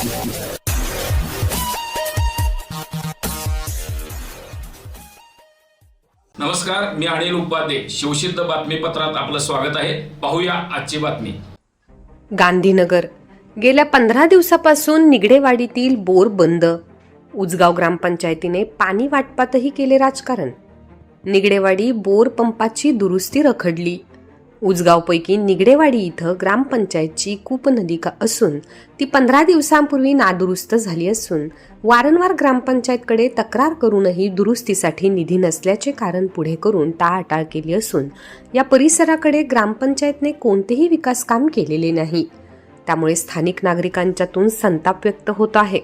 नमस्कार मी अनिल उपाध्ये. शिवसिद्ध बातमीपत्रात आपलं स्वागत आहे. पाहूया आजची बातमी. गांधीनगर. गेल्या पंधरा दिवसापासून निगडेवाडीतील बोर बंद. उजगाव ग्रामपंचायतीने पाणी वाटपातही केले राजकारण. निगडेवाडी बोर पंपाची दुरुस्ती रखडली. उजगावपैकी निगडेवाडी इथं ग्रामपंचायतची कूपनलिका असून ती पंधरा दिवसांपूर्वी नादुरुस्त झाली असून वारंवार ग्रामपंचायतकडे तक्रार करूनही दुरुस्तीसाठी निधी नसल्याचे कारण पुढे करून टाळाटाळ केली असून या परिसराकडे ग्रामपंचायतने कोणतेही विकास काम केलेले नाही. त्यामुळे स्थानिक नागरिकांच्यातून संताप व्यक्त होत आहे.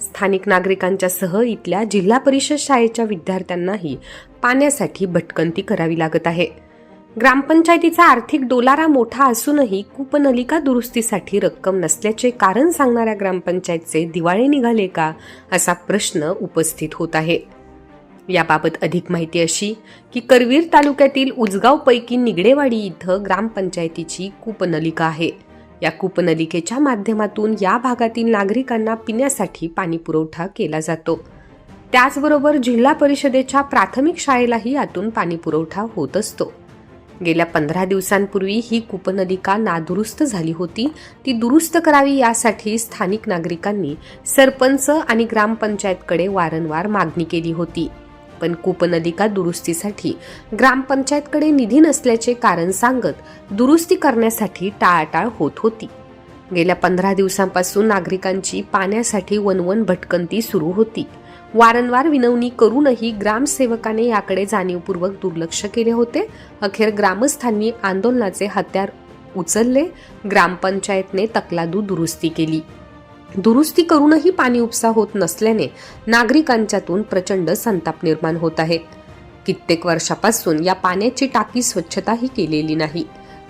स्थानिक नागरिकांच्यासह इथल्या जिल्हा परिषद शाळेच्या विद्यार्थ्यांनाही पाण्यासाठी भटकंती करावी लागत आहे. ग्रामपंचायतीचा आर्थिक डोलारा मोठा असूनही कूपनलिका दुरुस्तीसाठी रक्कम नसल्याचे कारण सांगणाऱ्या ग्रामपंचायतचे दिवाळे निघाले का असा प्रश्न उपस्थित होत आहे. याबाबत अधिक माहिती अशी की करवीर तालुक्यातील उजगाव पैकी निगडेवाडी इथं ग्रामपंचायतीची कूपनलिका आहे. या कूपनलिकेच्या माध्यमातून या भागातील नागरिकांना पिण्यासाठी पाणी पुरवठा केला जातो. त्याचबरोबर जिल्हा परिषदेच्या प्राथमिक शाळेलाही यातून पाणी पुरवठा होत असतो. गेल्या पंधरा दिवसांपूर्वी ही कूपनलिका नादुरुस्त झाली होती. ती दुरुस्त करावी यासाठी स्थानिक नागरिकांनी सरपंच आणि ग्रामपंचायतकडे वारंवार मागणी केली होती. पण कूपनलिका दुरुस्तीसाठी ग्रामपंचायतकडे निधी नसल्याचे कारण सांगत दुरुस्ती करण्यासाठी टाळाटाळ होत होती. गेल्या पंधरा दिवसांपासून नागरिकांची पाण्यासाठी वनवन भटकंती सुरू होती. वारंवार विनवणी करूनही ग्रामसेवकाने याकडे जाणीवपूर्वक दुर्लक्ष केले होते. अखेर ग्रामस्थांनी आंदोलनाचे हत्यार उचलले. ग्रामपंचायतने तकलादू दुरुस्ती केली. दुरुस्ती करूनही पाणी उपसा होत नसल्याने नागरिकांच्यातून प्रचंड संताप निर्माण होत आहे. कित्येक वर्षापासून या पाण्याची टाकी स्वच्छताही केलेली नाही.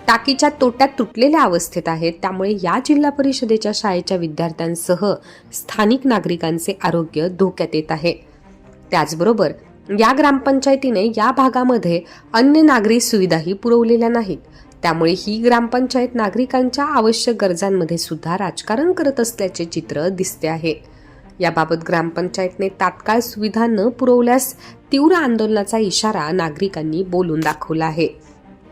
टाकीच्या तोट्यात तुटलेल्या अवस्थेत आहेत. त्यामुळे या जिल्हा परिषदेच्या शाळेच्या विद्यार्थ्यांसह स्थानिक नागरिकांचे आरोग्य धोक्यात येत आहे. त्याचबरोबर या ग्रामपंचायतीने या भागामध्ये अन्य नागरी सुविधाही पुरवलेल्या नाहीत. त्यामुळे ही ग्रामपंचायत नागरिकांच्या आवश्यक गरजांमध्ये सुद्धा राजकारण करत असल्याचे चित्र दिसते आहे. याबाबत ग्रामपंचायतने तात्काळ सुविधा न पुरवल्यास तीव्र आंदोलनाचा इशारा नागरिकांनी बोलून दाखवला आहे.